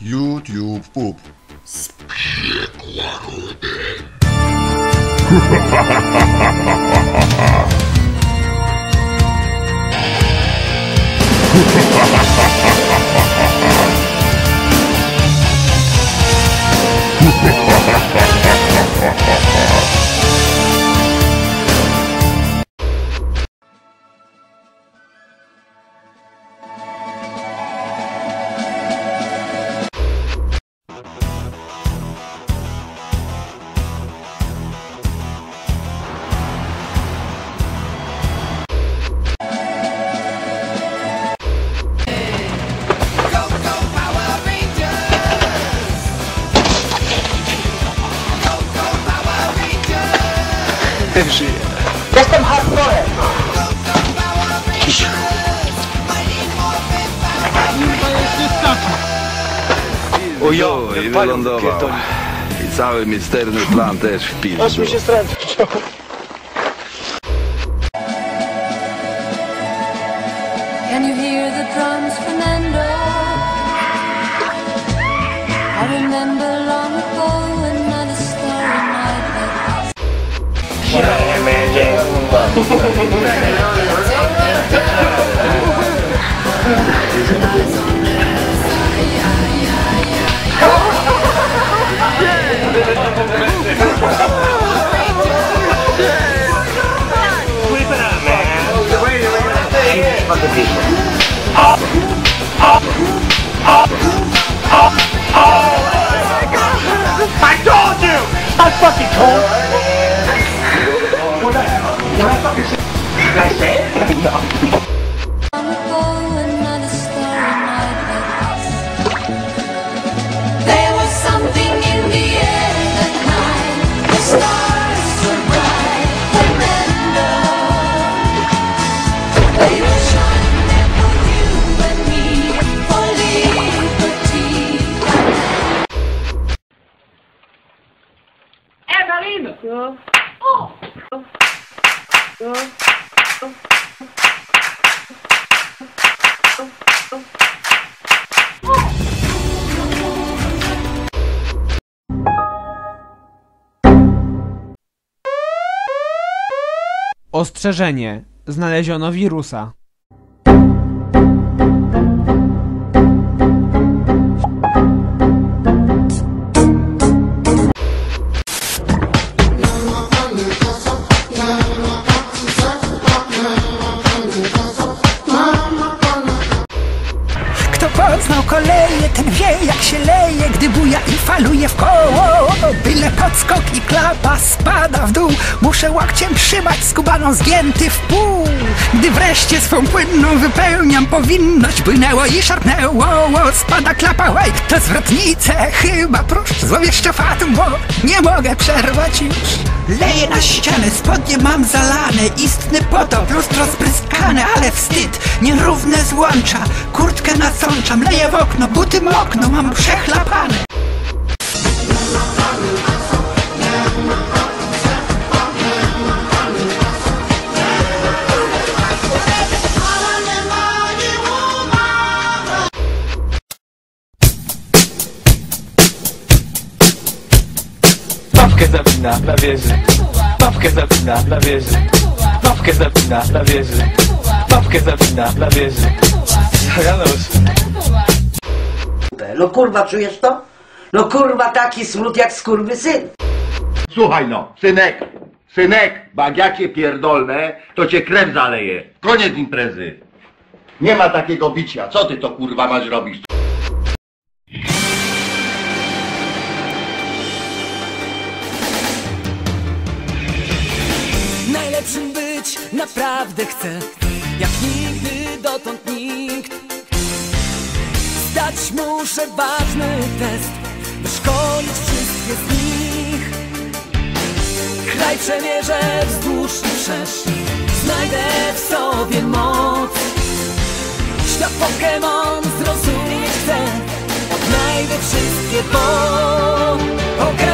YouTube poop. Ha pup. Jestem hardcorem! O jo, i wylądował. I cały misterny plan też wpił. Aż mi się stręt wciął. Can you hear the drums, Fernando? I remember I told you! I fucking told Did Ostrzeżenie. Znaleziono wirusa. Gdy buja i faluje w koło. Byle podskok i klapa spada w dół. Muszę łokciem trzymać skubaną zgięty w pół. Gdy wreszcie swą płynną wypełniam powinność, błynęło i szarpnęło. Spada klapa, łajk to zwrotnice, chyba proszcz złowieszcze fatum, bo nie mogę przerwać już. Leję na ścianę, spodnie mam zalane, istny potop, lustro spryskane, ale wstyd, nierówne złącza, kurtkę nasączam, leję w okno, buty mokno, mam przechlapane. Papkę zapina na wieży Papkę zapina na wieży Papkę zapina na wieży zapina na wieży Janusz No kurwa, czujesz to? No kurwa, taki smród jak skurwy syn. Słuchaj no, synek, synek, cię pierdolnę, to cię krew zaleje. Koniec imprezy. Nie ma takiego bicia. Co ty to kurwa masz robić? Najlepszym być naprawdę chcę, jak nigdy dotąd nikt. Zdać muszę ważny test, by szkolić wszystkie z nich. Kraj przemierzę wzdłuż i wszerz, znajdę w sobie moc. Świat Pokémon zrozumieć chcę, odnajdę wszystkie Pokémon,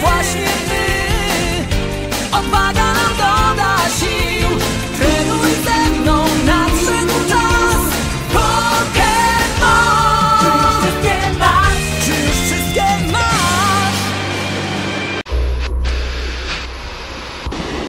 właśnie ty, odwaga.